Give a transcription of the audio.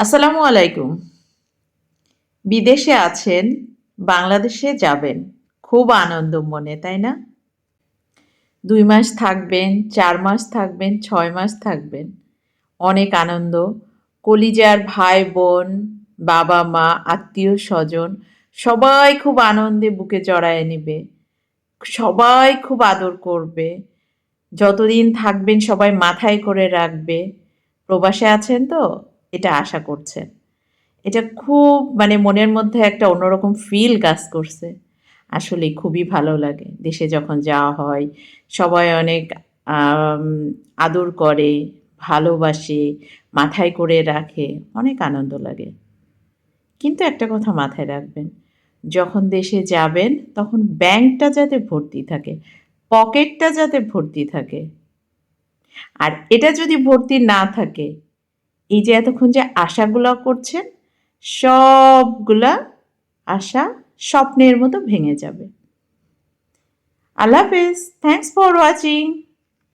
আসসালামু আলাইকুম। বিদেশে আছেন, বাংলাদেশে যাবেন। খুব আনন্দ মনে, তাই না? দুই মাস থাকবেন, চার মাস থাকবেন, ছয় মাস থাকবেন। অনেক আনন্দ। কলিজার ভাই, বোন, বাবা, মা, আত্মীয়, স্বজন, সবাই খুব আনন্দে বুকে জড়ায় নেবে। সবাই খুব আদর করবে। যতদিন থাকবেন, সবাই মাথায় করে রাখবে। প্রবাসে আছেন তো? এটা আশা করছেন এটা খুব মানে মনের মধ্যে একটা অন্যরকম ফিল কাজ করছে। আসলে খুবই ভালো লাগে। দেশে যখন যাওয়া হয়, সবাই অনেক আদর করে, ভালোবাসে, মাথায় করে রাখে, অনেক আনন্দ লাগে। কিন্তু একটা কথা মাথায় রাখবেন, যখন দেশে যাবেন, তখন ব্যাংকটা যাতে ভর্তি থাকে, পকেটটা যাতে ভর্তি থাকে, আর এটা যদি ভর্তি না থাকে এই যে এতক্ষণ যে আশাগুলো করছেন, সবগুলা আশা স্বপ্নের মতো ভেঙে যাবে। আল্লাহ হাফেজ। Thanks for watching